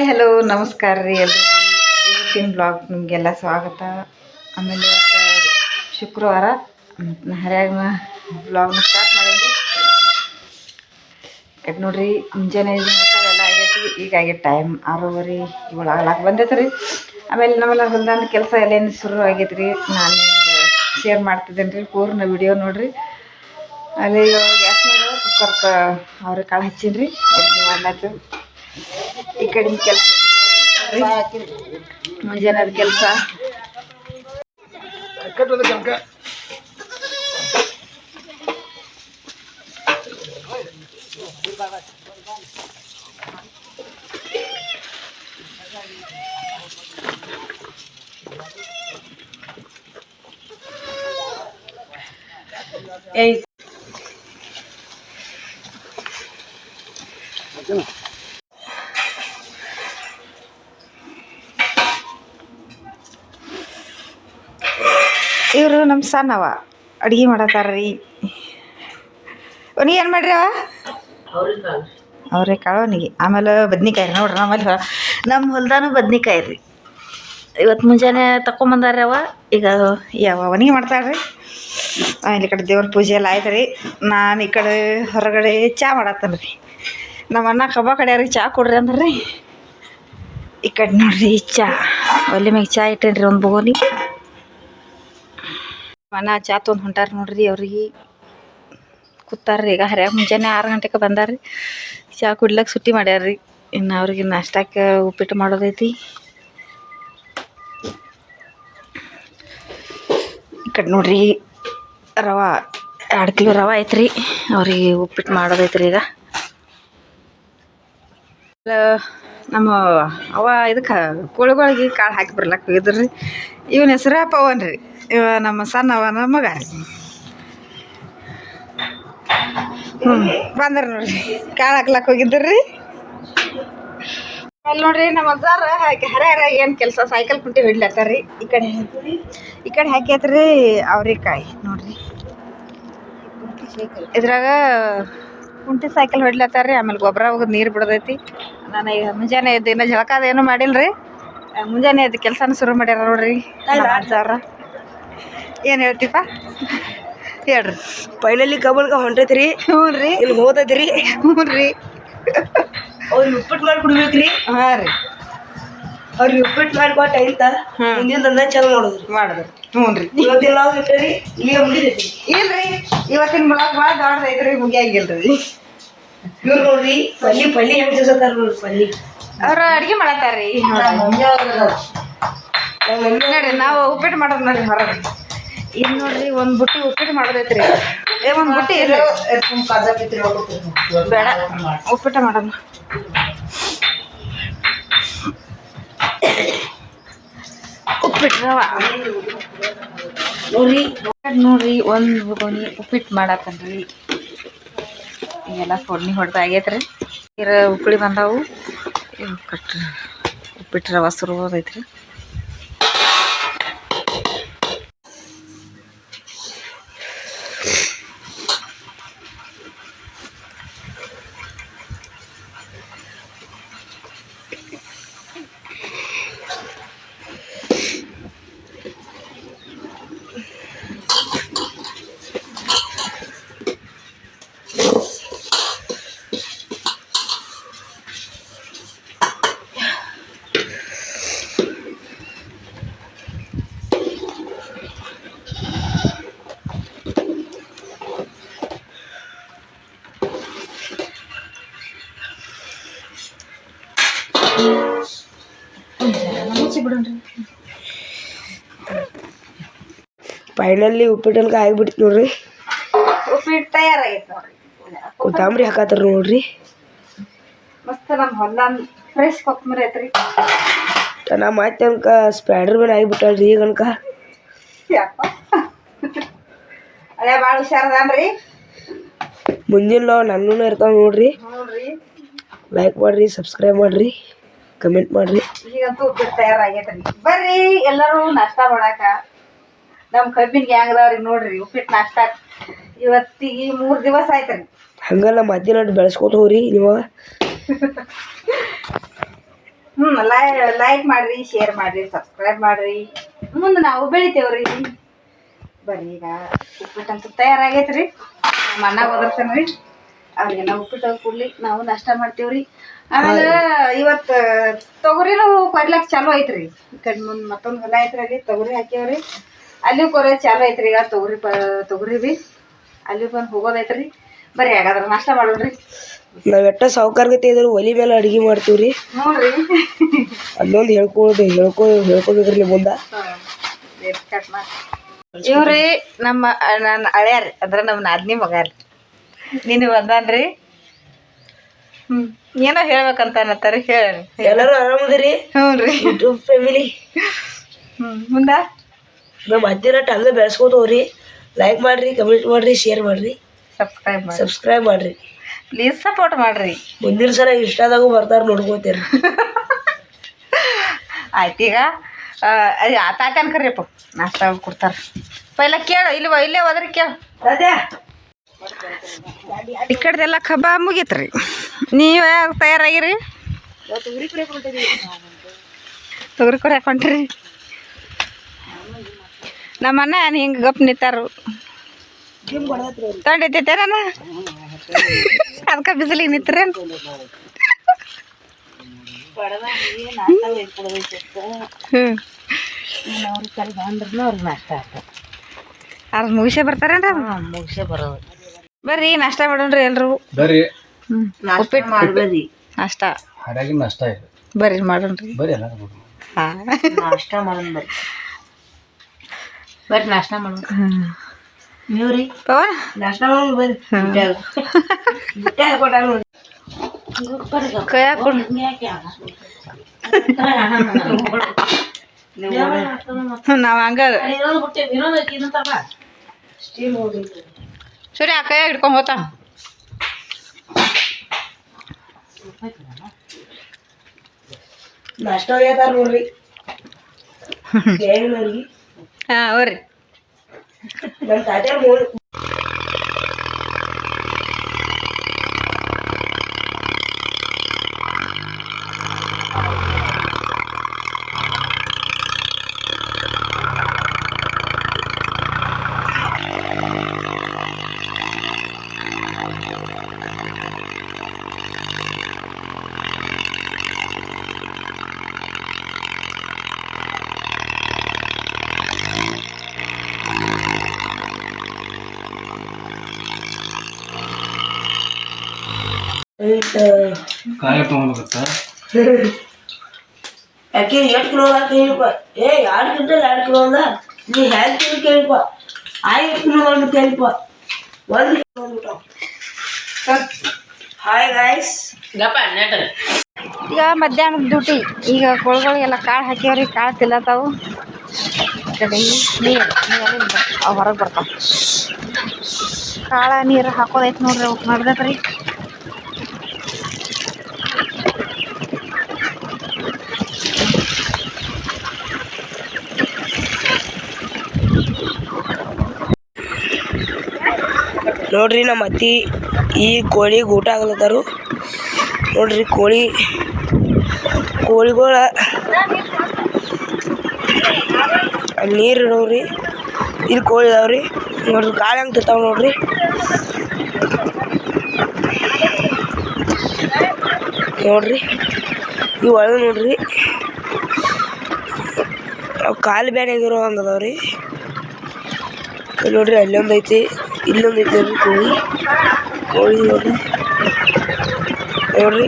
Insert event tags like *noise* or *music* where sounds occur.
Hi, hello, ನಮಸ್ಕಾರ ರೀ ಎಲ್ರಿಗೂ. ಇವತ್ತಿನ ಬ್ಲಾಗ್ ನಿಮಗೆಲ್ಲ ಸ್ವಾಗತ. ಆಮೇಲೆ ಇವತ್ತು ಶುಕ್ರವಾರ. ಹರ್ಯಾಗ ಬ್ಲಾಗ್ನ ಸ್ಟಾರ್ಟ್ ಮಾಡೇನಿ ಕಟ್ ನೋಡ್ರಿ, ಮುಂಜಾನೆ ಎಲ್ಲ ಆಗೈತಿ ಈಗ ಟೈಮ್ ಆರೂವರೆ, ಏಳು ಆಗ್ಲಾಕ್ ಬಂದೈತೆ ರೀ ಆಮೇಲೆ ನಮ್ಮೆಲ್ಲ ಹೊಲ್ದಾನ ಕೆಲಸ ಎಲ್ಲೇನು ಶುರು ಆಗೈತೆ ರೀ ನಾನು ಶೇರ್ ಮಾಡ್ತಿದ್ದೇನೆ ರೀ ಪೂರ್ಣ ವಿಡಿಯೋ ನೋಡಿರಿ. ಅಲ್ಲಿ ಗ್ಯಾಸ್ ಮೇಲೆ ಕುಕ್ಕರ್ಗೆ ಅವ್ರಿಗೆ ಕಾಳು ಹಚ್ಚೀನಿ ರೀ ಮಾಡ್ಲಾಕ ಈ ಕಡಿನ ಕೆಲಸ ಮುಂಜಾನೆ ಕೆಲಸ ಏಯ್ ಇವರು ನಮ್ಮ ಸಣ್ಣವ. ಅಡುಗೆ ಮಾಡತ್ತಾರ ರೀ ಅವನಿಗೆ ಏನು ಮಾಡ್ರಿ ಅವ? ಅವರೆ ಕಾಳು. ಅವನಿಗೆ. ಆಮೇಲೆ ಬದ್ನಿಕಾಯಿ ರೀ ನೋಡ್ರಿ ಆಮೇಲೆ ಹೊ- ನಮ್ಮ ಹೊಲ್ದಾನು ಬದ್ನಿಕಾಯಿ ರೀ. ಇವತ್ತು ಮುಂಜಾನೆ ತಕೊಂಬಂದಾರ್ರಿ ಅವ. ಈಗ ಯಾವ ಅವನಿಗೆ ಮಾಡ್ತಾರ್ರಿ. ರೀ ಇಲ್ಲಿ ಕಡೆ ದೇವ್ರ ಪೂಜೆ ಎಲ್ಲ ಆಯ್ತು ರೀ. ನಾನು ಈ ಕಡೆ ಹೊರಗಡೆ ಚಾ ಮಾಡತ್ತೇನೆ ರೀ. ನಮ್ಮ ಅಣ್ಣ ಕಬ್ಬ ಕಡೆಯವ್ರಿಗೆ ಚಾ ಕೊಡ್ರಿ ಅಂದ್ರೆ. ಈ ಕಡೆ ನೋಡ್ರಿ ಚಾ. ಒಲೆ ಮ್ಯಾಗ ಚಾ ಇಟ್ಟೇನ್ರಿ ಒಂದು ಬೋಗೋನಿ ಮನ ಚಾ ತೊಗೊಂಡು ಹೊಂಟಾರ ನೋಡ್ರಿ ಅವ್ರಿಗೆ. ಕೂತಾರ್ರಿ ಈಗ ಹರ್ಯಾಗ ಮುಂಜಾನೆ ಆರು ಗಂಟೆಗೆ ಬಂದಾರ್ರಿ. ಚಾ ಕುಡ್ಲಕ್ಕೆ ಸುಟ್ಟಿ ಮಾಡ್ಯಾರ್ರಿ. ಇನ್ನು ಅವ್ರಿಗೆ ನಾಷ್ಟಕ್ಕೆ ಉಪ್ಪಿಟ್ಟು ಮಾಡೋದೈತಿ. ಈ ಕಡೆ ನೋಡ್ರಿ ರವೆ ಎರಡು ಕಿಲೋ ರವೆ ಐತ್ರಿ. ಅವ್ರಿಗೆ ಉಪ್ಪಿಟ್ಟು ಮಾಡೋದೈತ್ರಿ ಈಗ. ನಮ್ಮ ಅವ ಇದಕ್ಕೆ ಕೋಳಿಗಳಿಗೆ ಕಾಳು ಹಾಕಿ ಬರ್ಲಕ್ಕೆ ರೀ ಇವನ ಹೆಸರು ಪವನ್ ರೀ. ಇವ ನಮ್ಮ ಸಣ್ಣವನ ಮಗ ರೀ. ಹ್ಞೂ ಬಂದ್ರ ನೋಡ್ರಿ. ಕಾಳು ಹಾಕ್ಲಕ್ಕೆ ಹೋಗಿದ್ರಿ. ಅಲ್ಲಿ ನೋಡ್ರಿ ನಮ್ಮ ಅಜ್ಜಾರ ಹಾಕಿ ಹರ ಹರ ಏನು ಕೆಲಸ ಸೈಕಲ್ ಕುಂಟಿ ಹಿಡ್ಲತ್ತಾರ ರೀ ಈ ಕಡೆ ಹಾಕಿ, ಈ ಕಡೆ ಹಾಕ್ಯತ್ರಿ ಅವ್ರಿಕಾಯಿ ನೋಡ್ರಿ. ಇದ್ರಾಗ ಕುಂಟಿ ಸೈಕಲ್ ಹೊಡ್ಲತ್ತಾರ ರೀ ಆಮೇಲೆ ಗೊಬ್ಬರ ಹೋಗೋದು ನೀರು ಬಿಡದೈತಿ. ನಾನು ಈಗ ಮುಂಜಾನೆ ಎದ್ದು ಇನ್ನೂ ಜಳಕ ಏನು ಮಾಡಿಲ್ಲ ರೀ ಮುಂಜಾನೆ ಎದ್ದು ಕೆಲಸನ ಶುರು ಮಾಡ್ಯಾರ ನೋಡ್ರಿ. ಅಜ್ಜಾರ ಏನು ಹೇಳ್ತೀಪ ಹೇಳ್ರಿ. ಪೈಲಲ್ಲಿ ಕಬ್ಬಲ್ಗ ಹೊಂಟೈತ್ರಿ. ಹ್ಞೂ ರೀ ಇಲ್ಲಿ ರೀ ಹ್ಞೂ ರೀ ಅವ್ರಿಗೆ ಉಪ್ಪಿಟ್ಟು ಮಾಡಿ ಕುಡ್ಬೇಕ್ರಿ. ಹಾಂ ರೀ ಅವ್ರಿಗೆ ಉಪ್ಪಿಟ್ಟು ಮಾಡಿ ಕೊಟ್ಟ ಐತ ಹ್ಮ್. ಮುಂದಿನ ದಂದ ಚಲೋ ನೋಡುದ್ರಿ ಮಾಡಿದ್ರು ಹ್ಞೂ ರೀ. ಇವತ್ತಿನ ನಾವು ಇಟ್ಟರಿ ಇಲ್ಲಿಗೆ ಮುಗಿದೈತಿ ಇಲ್ರಿ. ಇವತ್ತಿನ ಬ್ಲಾಗ್ ಭಾಳ ದೊಡ್ಡದೈತ್ರಿ ಮುಗಿಯಂಗಿಲ್ರಿ. ಇವ್ರು ನೋಡ್ರಿ ಪಲ್ಲಿ ಪಲ್ಲಿ ಹೆಂಗ್ ತಿನ್ಸತ್ತಾರ ನೋಡ್ರಿ ಪಲ್ಲಿ. ಅವ್ರ ಅಡಿಗೆ ಮಾಡತ್ತಾರ್ರಿ. ನೋಡ್ರಿ ನಾವು ಉಪ್ಪಿಟ್ಟು ಮಾಡೋದು ನೋಡ್ರಿ ಹೊರಗೆ. ಇನ್ ನೋಡ್ರಿ ಒಂದ್ ಬುಟ್ಟಿ ಉಪ್ಪಿಟ್ಟು ಮಾಡೋದೈತ್ರಿ. ಏ ಒಂದ್ ಬುಟ್ಟಿ ಇಲ್ಲ ಬೇಡ ಉಪ್ಪಿಟ್ಟು ಮಾಡೋಣ ಉಪ್ಪಿಟ್ಟು ರವ ನೋಡ್ರಿ ನೋಡ್ರಿ, ಒಂದು ಗೋಣಿ ಉಪ್ಪಿಟ್ಟು ಮಾಡಾಕನ್ರಿ ಎಲ್ಲ ಫೋಡ್ನಿ ಹೊಡೆದು ಆಗೈತ್ರಿ. ಇರ ಉಪ್ಪಳಿ ಬಂದಾವು. ಕಟ್ಟ ಉಪ್ಪಿಟ್ಟು ರವ ಸುರುವುದೈತ್ರಿ ಮುಚ್ಚಿ ಫೈನಲ್ಲಿ ಉಪ್ಪಿಟ್ಟಲ್ಗ ಆಗಿಬಿಡ್ತು ನೋಡ್ರಿ. ಉಪ್ಪಿಟ್ಟು ತಯಾರಾಗೈತೆ ನೋಡ್ರಿ. ಕೊತ್ತಂಬರಿ ಹಾಕತ್ತಾರ ನೋಡ್ರಿ. ಮಸ್ತ್ ನಮ್ಮ ಹೊಲ ಫ್ರೆಶ್ ಕೊತ್ತಂಬರಿ ಐತ್ರಿ. ನಾ ಮತ್ತೆ ಅನ್ಕ ಸ್ಪೈಡರ್ ಮ್ಯಾನ್ ಆಗಿಬಿಟ್ಟಲ್ರಿ ಈಗ ಅನ್ಕ. ಅದೇ ಭಾಳ ಹುಷಾರದಾನ್ರಿ? ಮುಂದಿನ ನನ್ನೂ ಇರ್ತಾವ ನೋಡ್ರಿ. ನೋಡ್ರಿ. ಲೈಕ್ ಮಾಡ್ರಿ ಸಬ್ಸ್ಕ್ರೈಬ್ ಮಾಡ್ರಿ ಕಮೆಂಟ್ ಮಾಡ್ರಿ. ಈಗಂತೂ ಉಪ್ಪಿಟ್ಟು ತಯಾರಾಗೈತ್ರಿ. ಬರ್ರಿ ಎಲ್ಲರೂ ನಾಷ್ಟ ಮಾಡಾಕ. ನಮ್ಮ ಕಬ್ಬಿನ ಗ್ಯಾಂಗ್ ಅದಾವ್ರಿ ನೋಡ್ರಿ ಉಪ್ಪಿಟ್ಟು ನಾಷ್ಟ ಇವತ್ತಿಗೆ ಮೂರ್ ದಿವಸ ಆಯ್ತ್ರಿ. ಹಂಗಲ್ಲ ಮಧ್ಯಾಹ್ನ ಬೆಳೆಸ್ಕೊತ ಹೋಗ್ರಿ ನೀವು. ಹ್ಞೂ ಲೈ ಲೈಕ್ ಮಾಡ್ರಿ ಶೇರ್ ಮಾಡ್ರಿ ಸಬ್ಸ್ಕ್ರೈಬ್ ಮಾಡ್ರಿ. ಮುಂದೆ ನಾವು ಬೆಳಿತೇವ್ರಿ. ಬರ್ರಿ ಈಗ ಉಪ್ಪಿಟ್ಟಂತೂ ತಯಾರಾಗೈತ್ರಿ. ನಮ್ಮ ಅಣ್ಣ ಓದಿರ್ತಾನೆ ರೀ ಅವ್ರಿಗೆ ನಾವು ಉಪ್ಪಿಟ್ಟು ಕೂಡ್ಲಿ ನಾವು ನಾಷ್ಟ ಮಾಡ್ತೀವ್ರಿ. ಆಮೇಲೆ ಇವತ್ತು ತೊಗರಿನೂ ಕೊಡ್ಲಕ್ಕೆ ಚಾಲು ಐತ್ರಿ. ಈ ಕಡೆ ಮುಂದೆ ಮತ್ತೊಂದು ಹೊಲ ಐತ್ರಿ ಅಲ್ಲಿ ತೊಗರಿ ಹಾಕ್ಯಾವ್ರಿ. ಅಲ್ಲಿ ಕೊರೆ ಚಾಲು ಐತ್ರಿ ಈಗ ತೊಗರಿ ಪ ತೊಗರಿ ಬಿ ಅಲ್ಲಿ ಬಂದು ಹೋಗೋದೈತ್ರಿ ಬರೀ ಹಾಗಾದ್ರೆ ನಾಷ್ಟ ಮಾಡೋಣ್ರಿ. ನಾವ್ ಎಟ್ಟ ಸಾವುಕಾರ್ಗತೆ ಇದ್ರು ಒಲಿ ಮೇಲೆ ಅಡಿಗೆ ಮಾಡ್ತೀವ್ರಿ. ನೋಡ್ರಿ ಅಲ್ಲೊಂದು ಹೇಳ್ಕೊಳ್ದು ಹೇಳ್ಕೊ ಹೇಳ್ಕೊಬೇಕ್ರಿ ಮುಂದೆ. ಇವ್ರಿ ನಮ್ಮ ನನ್ನ ಅಳ್ಯಾರಿ ಅಂದ್ರೆ ನಮ್ಮ ನಾದ್ನಿ ಮಗ ರೀ. ನೀನು ಬಂದಾನ್ರಿ. ಹ್ಮ್ ಏನೋ ಹೇಳ್ಬೇಕಂತ ಅನ್ನತ್ತಾರ ಹೇಳಿ ಎಲ್ಲರೂ ಆರಾಮದ್ರಿ? ಹ್ಞೂ ರೀ ಯೂಟ್ಯೂಬ್ ಫ್ಯಾಮಿಲಿ ಹ್ಞೂ ಮುಂದೆ? ನಮ್ಮ ಹತ್ತಿರ ಹಂಗೆ ಬೆಳೆಸ್ಕೋತವ್ರಿ ಲೈಕ್ ಮಾಡ್ರಿ ಕಮೆಂಟ್ ಮಾಡ್ರಿ ಶೇರ್ ಮಾಡ್ರಿ. ಸಬ್ಸ್ಕ್ರೈಬ್ ಮಾಡಿ ಸಬ್ಸ್ಕ್ರೈಬ್ ಮಾಡ್ರಿ. ಪ್ಲೀಸ್ ಸಪೋರ್ಟ್ ಮಾಡ್ರಿ. ಮುಂದಿನ ಸಲ ಇಷ್ಟದಾಗು ಬರ್ತಾರೆ ನೋಡ್ಕೋತೀರಿ *laughs* ಆಯ್ತು ಈಗ ಆತಾತ ಅನ್ಕರಿಯಪ್ಪ ನಾಷ್ಟ ಕೊಡ್ತಾರೆ. ಪೈಲ ಕೇಳು ಇಲ್ಲಿ ಇಲ್ಲೇ ಹೋದ್ರಿ ಕೇಳ. ಈ ಕಡೆದೆಲ್ಲ ಕಬ್ಬ ಮುಗೀತ್ರಿ. ನೀವು ಯಾವಾಗ ತಯಾರಾಗಿರಿ ತೊಗರಿ ಕೊಡಿ ಹಾಕೊಂಡ್ರಿ. ನಮ್ಮ ಅಣ್ಣ ಹಿಂಗೆ ಗಪ್ ನಿಂತಾರು. ತೊಂಡೈತೇನ ಅದಕ್ಕೆ ಬಿಸಿಲಿಗೆ ನಿಂತ್ರೇನು? ಅದು ಮುಗಿಸೇ ಬರ್ತಾರೇನ್ರ? ಮುಗಿಸೇ ಬರೋದು ಬರ್ರಿ ನಾಷ್ಟ ಮಾಡೋಣ್ರಿ ಎಲ್ರು. ಬರ್ರಿ. ಉಪ್ಪಿಟ್ಟು ಮಾಡ್ಬೇಡಿ ನಾಷ್ಟ. ಹಾಗಾಗಿ ನಾಷ್ಟ ಇದೆ ಬರ್ರಿ ಮಾಡೋಣ್ರಿ. ಬರ್ರಿ ನಾಷ್ಟ ಮಾಡೋಣ ಬರ್ರಿ. ಬರ್ರಿ ನಾಷ್ಟ ಮಾಡೋಣ ನೀವು ರೀ ಪವನ್? ನಾಷ್ಟ ಮಾಡೋಣ ನೋಡಿ ಕೈ ಹಾಕೊಂಡು ನಾವು ಹಂಗ ಸರಿ ಆ ಕೈಯಾಗ ಹಿಡ್ಕೊಂಡ್ ಹೋತ? ನಾಷ್ಟ ಹೋಗ್ಯಾರ ನೋಡ್ರಿ. *laughs* ಕೇಳಿನವ್ರಿಗೆ ಹಾಂ ಹೋರಿ ಕಾಯಿ ತೊಗೊಂಡ್ಬತ್ತ *laughs* ಯಾಕೆ ಎಷ್ಟು ಕಿಲೋ ಅದ ಕೇಳಿಪ್ಪ. ಏ ಎರಡು ಕ್ವಿಂಟಲ್ ಎರಡು ಕಿಲೋ ಅದ. ನೀ ಹ್ಯಾಂಗ ಕಿಲೋ ಕೇಳಿಪ್ಪ. ಆ ಎಷ್ಟು ಕಿಲೋ ಅಂತ ಕೇಳಿಪ್ಪ. ಒಂದು ಕಿಲೋ ಅಂದ್ಬಿಟ್ಟಾವ ಹಾಯ್ ಗಾಯ್ಸ್ ಈಗ ಮಧ್ಯಾಹ್ನದ ಡ್ಯೂಟಿ ಈಗ ಕೊಳಗಳಿಗೆಲ್ಲ ಕಾಳು ಹಾಕ್ಯಾವ್ರಿ ಕಾಳು ತಿಲ್ಲತ್ತಾವು ಕಡೆ ನೀರು ಅವು ಹೊರಗೆ ಬರ್ತಾವ. ಕಾಳ ನೀರು ಹಾಕೋದೈತೆ ನೋಡ್ರಿ ಅವ್ಕೆ ಮಾಡ್ದೈತ್ರಿ ನೋಡ್ರಿ ನಮ್ಮ ಅತ್ತಿ ಈ ಕೋಳಿಗೆ ಊಟ ಆಗ್ಲತ್ತಾರು. ನೋಡ್ರಿ ಕೋಳಿ, ಕೋಳಿಗಳ ನೀರು ಇಡವ್ರಿ. ಇದು ಕೋಳಿ ಇದಾವ್ರಿ ನೋಡ್ರಿ ಗಾಳಿ ಹಂಗೆ ತಿರ್ತಾವ ನೋಡ್ರಿ. ನೋಡ್ರಿ ಇವು ಒಳಗೆ ನೋಡ್ರಿ. ಕಾಲು ಬೇರೆ ಆಗಿರೋ ಹಂಗೆ ನೋಡ್ರಿ ಅಲ್ಲೊಂದು ಐತಿ. ಇಲ್ಲೊಂದು ಐತಿ ನೋಡ್ರಿ ಕೋಳಿ ಕೋಳಿ ನೋಡ್ರಿ ನೋಡ್ರಿ